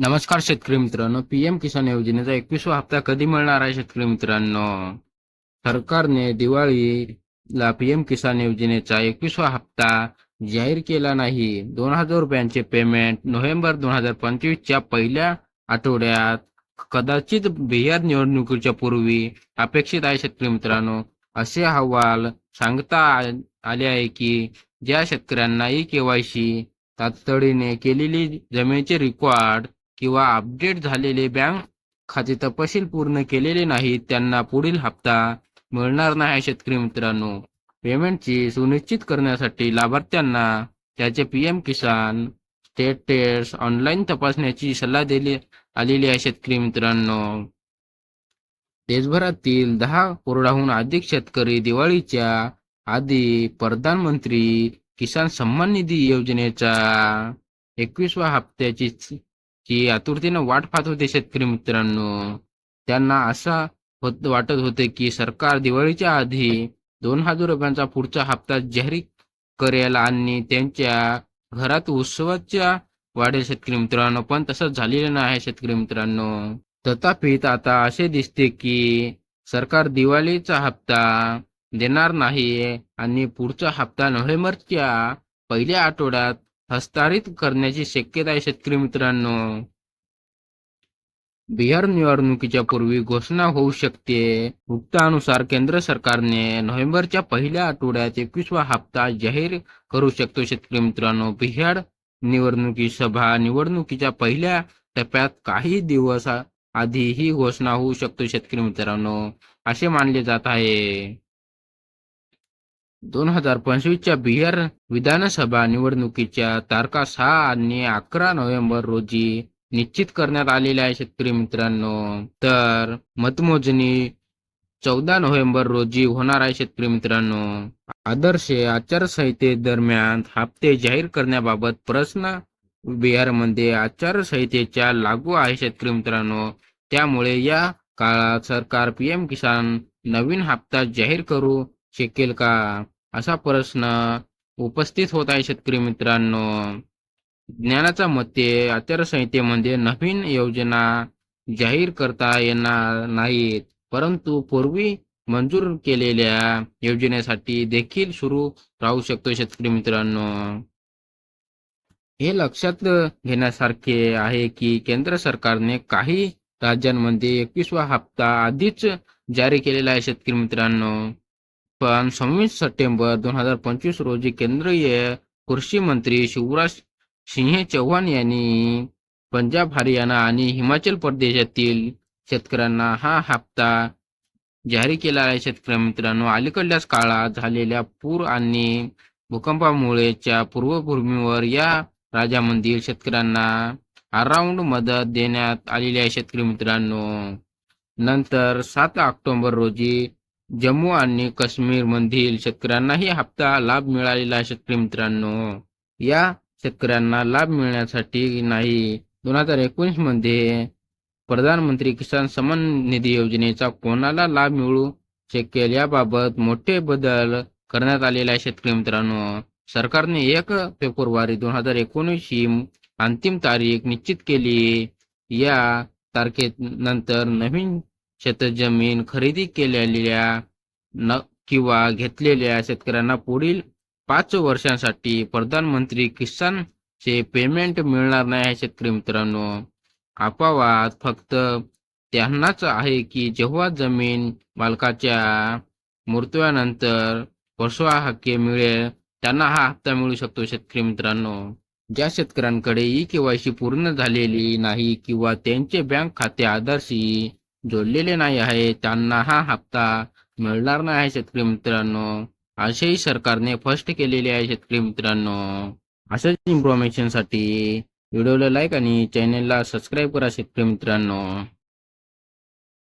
नमस्कार शेतकरी मित्रांनो. पीएम किसान योजनेचा एकवीसवा हप्ता कधी मिळणार आहे शेतकरी मित्रांनो? सरकारने दिवाळीला पीएम किसान योजनेचा एकवीसवा हप्ता जाहीर केला नाही. दोन हजार रुपयांचे पेमेंट नोव्हेंबर दोन हजार पंचवीसच्या पहिल्या आठवड्यात कदाचित बिहार निवडणुकीच्या पूर्वी अपेक्षित आहे शेतकरी मित्रांनो. असे अहवाल सांगता आले आहे की ज्या शेतकऱ्यांना ई केवायसी तातडीने केलेली जमिनीचे रेकॉर्ड किंवा अपडेट झालेले बँक खाते तपशील पूर्ण केलेले नाहीत त्यांना पुढील हप्ता मिळणार नाही शेतकरी मित्रांनो. पेमेंटची सुनिश्चित करण्यासाठी लाभार्थ्यांना त्याचे पीएम किसान स्टेटस ऑनलाईन तपासण्याची सल्ला दिली आलेली आहे शेतकरी मित्रांनो. देशभरातील दहा करोडाहून अधिक शेतकरी दिवाळीच्या आधी प्रधानमंत्री किसान सन्मान निधी योजनेचा एकवीसवा हप्त्याची की आतुरतेनं वाट पाहत होते शेतकरी मित्रांनो. त्यांना असा होत वाटत होते की सरकार दिवाळीच्या आधी दोन हजार रुपयांचा पुढचा हप्ता जाहीर करेल आणि त्यांच्या घरात उत्सवाच्या वाढेल शेतकरी मित्रांनो. पण तसंच झालेलं नाही शेतकरी मित्रांनो. तथापि आता असे दिसते की सरकार दिवाळीचा हप्ता देणार नाही आणि पुढचा हप्ता नोव्हेंबरच्या पहिल्या आठवड्यात हस्तांतरित करण्याची शक्यता आहे शेतकरी मित्रांनो. बिहार निवडणुकीच्या पूर्वी घोषणा होऊ शकते. वृत्तानुसार केंद्र सरकारने नोव्हेंबरच्या पहिल्या आठवड्यात एकवीसवा हप्ता जाहीर करू शकतो शेतकरी मित्रांनो. बिहार निवडणुकी सभा निवडणुकीच्या पहिल्या टप्प्यात काही दिवस आधी ही घोषणा होऊ शकतो शेतकरी मित्रांनो. असे मानले जात आहे. दोन हजार पंचवीसच्या बिहार विधानसभा निवडणुकीच्या तारखा सहा आणि अकरा नोव्हेंबर रोजी निश्चित करण्यात आलेल्या आहे शेतकरी मित्रांनो. तर मतमोजणी चौदा नोव्हेंबर रोजी होणार आहे शेतकरी मित्रांनो. आदर्श आचारसंहितेदरम्यान हप्ते जाहीर करण्याबाबत प्रश्न बिहारमध्ये आचारसंहितेच्या लागू आहे शेतकरी मित्रांनो. त्यामुळे या काळात सरकार पीएम किसान नवीन हप्ता जाहीर करू शकेल का? असा प्रश्न उपस्थित होत आहे शेतकरी मित्रांनो. ज्ञानाच्या मते आचारसंहितेमध्ये नवीन योजना जाहीर करता येणार नाहीत. परंतु पूर्वी मंजूर केलेल्या योजनेसाठी देखील सुरू राहू शकतो शेतकरी मित्रांनो. हे लक्षात घेण्यासारखे आहे की केंद्र सरकारने काही राज्यांमध्ये एकवीसवा हप्ता आधीच जारी केलेला आहे शेतकरी मित्रांनो. पण सव्वीस सप्टेंबर दोन हजार पंचवीस रोजी केंद्रीय कृषी मंत्री शिवराज सिंह चौहान यांनी पंजाब हरियाणा आणि हिमाचल प्रदेशातील शेतकऱ्यांना हा हप्ता जारी केला आहे. शेतकरी मित्रांनो अलीकडल्याच काळात झालेल्या पूर आणि भूकंपामुळेच्या पूर्वभूमीवर या राज्यामधील शेतकऱ्यांना अराउंड मदत देण्यात आलेली आहे. शेतकरी मित्रांनो नंतर सात ऑक्टोबर रोजी जम्मू आणि काश्मीर मधील शेतकऱ्यांनाही हप्ता लाभ मिळालेला आहे शेतकरी मित्रांनो. या शेतकऱ्यांना लाभ मिळण्यासाठी नाही दोन हजार एकोणीसमध्ये प्रधानमंत्री किसान सन्मान निधी योजनेचा कोणाला लाभ मिळू शकेल याबाबत मोठे बदल करण्यात आलेले आहे शेतकरी मित्रांनो. सरकारने एक फेब्रुवारी दोन हजार एकोणीस ही अंतिम तारीख निश्चित केली. या तारखेनंतर नवीन शेतजमीन खरेदी केलेल्या न किंवा घेतलेल्या शेतकऱ्यांना पुढील पाच वर्षांसाठी प्रधानमंत्री किसान चे पेमेंट मिळणार नाही शेतकरी मित्रांनो. अपवाद फक्त त्यांनाच आहे की जेव्हा जमीन मालकाच्या मृत्यूनंतर वर्षवा हक्के मिळेल त्यांना हा हप्ता मिळू शकतो शेतकरी मित्रांनो. ज्या शेतकऱ्यांकडे ई केवायसी पूर्ण झालेली नाही किंवा त्यांचे बँक खाते आधारशी जोडलेले नाही आहे त्यांना हा हप्ता मिळणार नाही आहे शेतकरी मित्रांनो. असेही सरकारने फर्स्ट केलेले आहे शेतकरी मित्रांनो. अशाच इन्फॉर्मेशनसाठी व्हिडिओला लाईक आणि चॅनेलला सबस्क्राईब करा शेतकरी मित्रांनो.